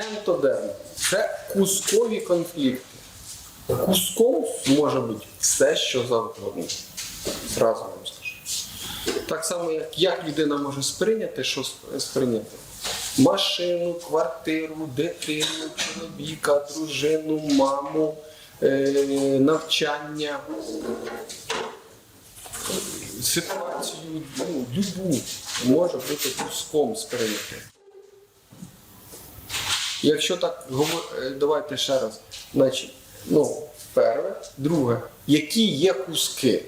ентодерм це кускові конфлікти. Куском може бути все, що завгодно. Зразу вам скажу. Так само, як, як людина може сприйняти, що сприйняти? Машину, квартиру, дитину, чоловіка, дружину, маму, е, навчання, ситуацію, ну, любу може бути куском сприйняти. Якщо так говор- е, давайте ще раз. Значить, ну, перше, друге, які є куски?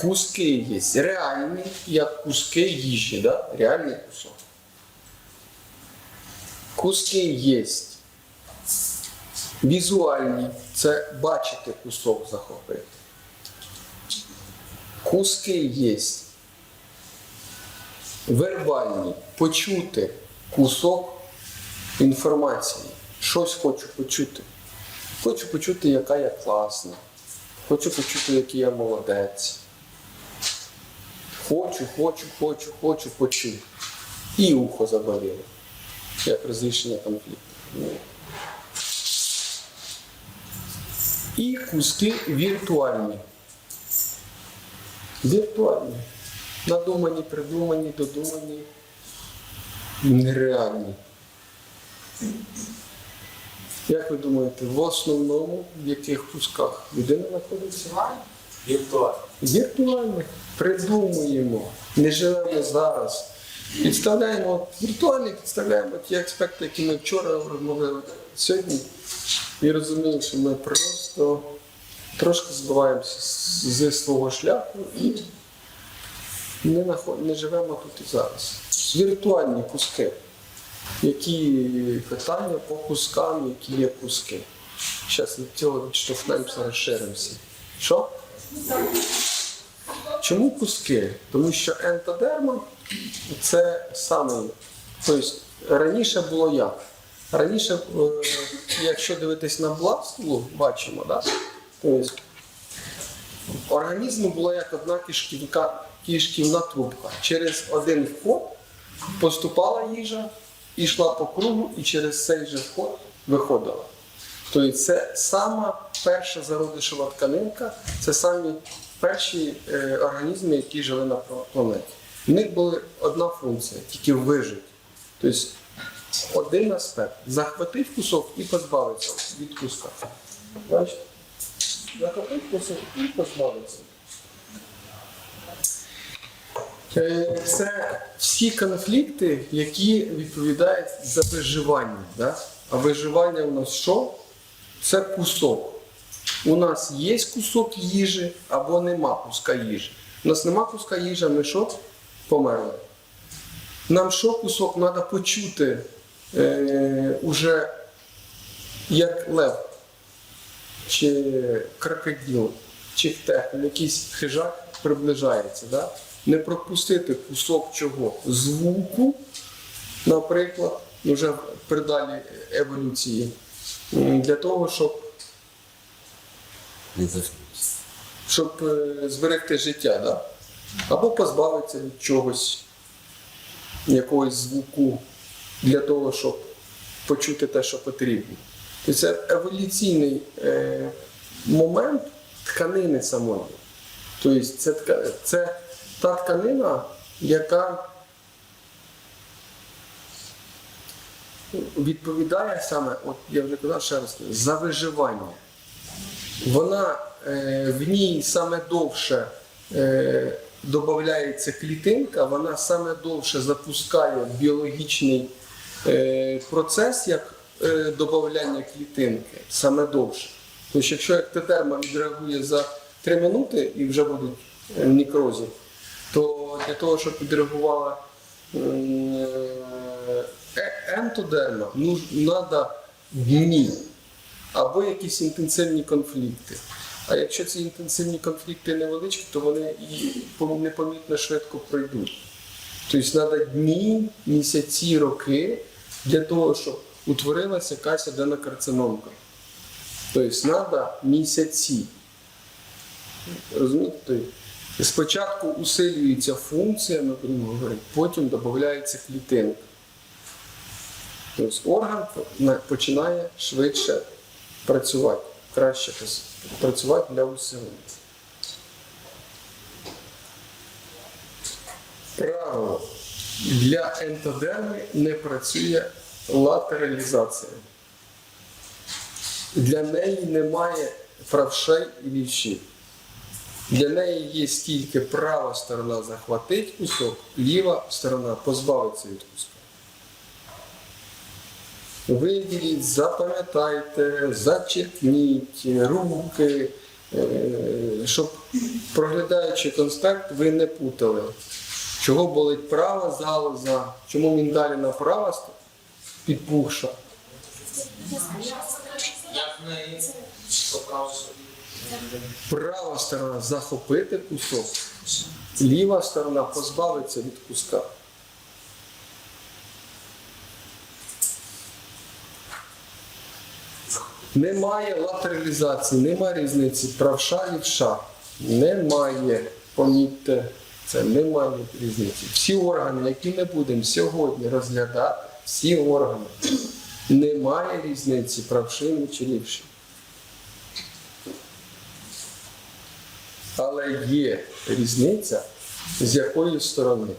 Куски є реальні, як куски їжі, да? реальний кусок. Куски є візуальні, це бачити кусок захопити. Куски є вербальні, почути кусок інформації. Щось хочу почути. Хочу почути, яка я класна. Хочу почути, який я молодець. Хочу, хочу, хочу, хочу почути. І ухо заболіло. Як розрішення конфлікту. І куски віртуальні. Віртуальні. Надумані, придумані, додумані, нереальні. Як ви думаєте, в основному в яких кусках людина знаходиться? Віртуально. Віртуальних. Придумуємо, не живемо зараз. Підставляємо віртуальні, підставляємо ті аспекти, які ми вчора розмовляли сьогодні. І розуміємо, що ми просто трошки збиваємося зі свого шляху і не, наход- не живемо тут і зараз. Віртуальні куски. Які питання по кускам, які є куски. Зараз від цього відштовхнемося, розширимося. Що? Чому куски? Тому що ентодерма це саме. Тобто раніше було як? Раніше, е, якщо дивитись на бластулу, бачимо, да? тобто організму була як одна кишківка, кишківна трубка. Через один вход поступала їжа, і йшла по кругу, і через цей же вход виходила. Тобто це сама перша зародишова тканинка, це самі перші е, організми, які жили на планеті. В них була одна функція, тільки вижити. Тобто один аспект захватив кусок і позбавитися від куска. Бачите? Захватив кусок і позбавитися. Е, Це всі конфлікти, які відповідають за виживання. Да? А виживання у нас що? Це кусок. У нас є кусок їжі або нема куска їжі. У нас нема куска їжі, а ми що? Померли. Нам що кусок треба почути е, уже як лев, чи крокодил, чи птех, якийсь хижак приближається. Да? Не пропустити кусок чого? Звуку, наприклад, вже при далі еволюції, для того, щоб щоб е, зберегти життя, да? або позбавитися від чогось, якогось звуку для того, щоб почути те, що потрібно. Тобто це еволюційний е, момент тканини самої. Тобто це, це та тканина, яка відповідає саме, от я вже казав ще раз, за виживання вона е, в ній саме довше е, додається клітинка, вона саме довше запускає біологічний е, процес як е, додавання клітинки, саме довше. Тобто, якщо ектодерма відреагує за 3 минути і вже будуть е, некрози, то для того, щоб відреагувала м, е, ентодерма, ну, треба дні або якісь інтенсивні конфлікти. А якщо ці інтенсивні конфлікти невеличкі, то вони непомітно швидко пройдуть. Тобто треба дні, місяці, роки для того, щоб утворилася якась аденокарциномка. Тобто треба місяці. Розумієте? Спочатку усилюється функція, потім додається клітинка. Тобто орган починає швидше працювати, краще працювати для усилення. Правило. Для ентодерми не працює латералізація. Для неї немає правшей і лівшів. Для неї є стільки права сторона захватить кусок, ліва сторона позбавиться від куска. Виділіть, запам'ятайте, зачеркніть руки, е, щоб проглядаючи конспект, ви не путали. Чого болить права залоза, чому міндаліна права підпухша. Як в неї поправ Права сторона захопити кусок, ліва сторона позбавиться від куска. Немає латералізації, немає різниці правша лівша. Немає. Помітьте, це немає різниці. Всі органи, які ми будемо сьогодні розглядати, всі органи, немає різниці правшини чи лівші. Але є різниця, з якої сторони.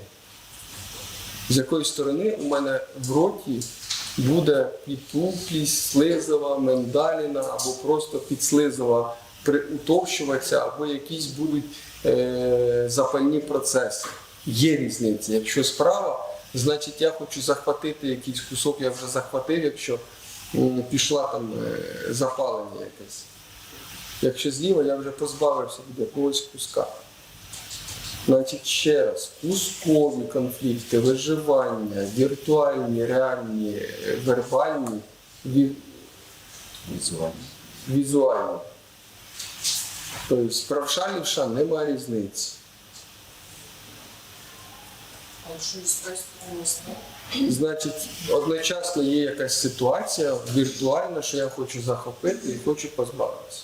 З якої сторони у мене в роті буде підтуплість, слизова, миндаліна або просто підслизова приутовщуватися, або якісь будуть е, запальні процеси. Є різниця. Якщо справа, значить я хочу захватити якийсь кусок, я вже захватив, якщо пішла там е, запалення якесь. Якщо зліва, я вже позбавився від якогось куска. Значить, ще раз, кускові конфлікти, виживання, віртуальні, реальні, вербальні, ві- Візуально. візуальні. Тобто правша лівша немає різниці. Значить, одночасно є якась ситуація віртуальна, що я хочу захопити і хочу позбавитися.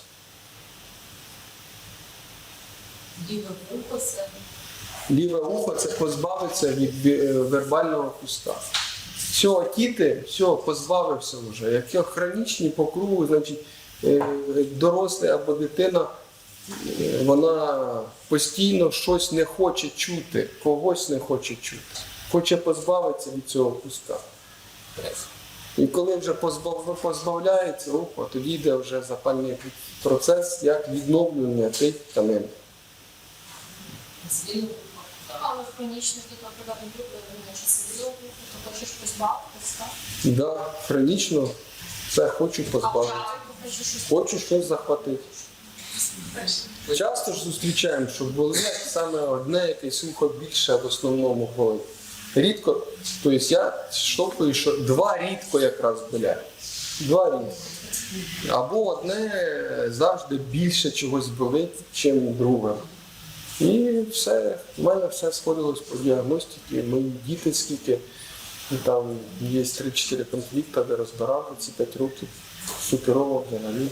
Ліве вухо це Ліве ухо це позбавиться від е, вербального куста. Все, тіти, все, позбавився вже. Якщо хронічні по кругу, значить е, дорослий або дитина, е, вона постійно щось не хоче чути, когось не хоче чути. Хоче позбавитися від цього куска. І коли вже позбав, позбавляється, опа, тоді йде вже запальний процес як відновлення тих тканин. Вуха. Але в хронічних тут, наприклад, групи чи сиділку, то хочеш позбавитися, так? Да, хронічно це хочу щось Хочу щось захватити. Часто ж зустрічаємо, що болить саме одне якесь ухо більше в основному болить. Рідко, тобто я штовхую, що два рідко якраз болять. Два рідко. Або одне завжди більше чогось болить, чим друге. І все, в мене все сходилось по діагностиці. Мої діти скільки, там є 3-4 конфлікти, де розбирав ці 5 років. Суперово взагалі.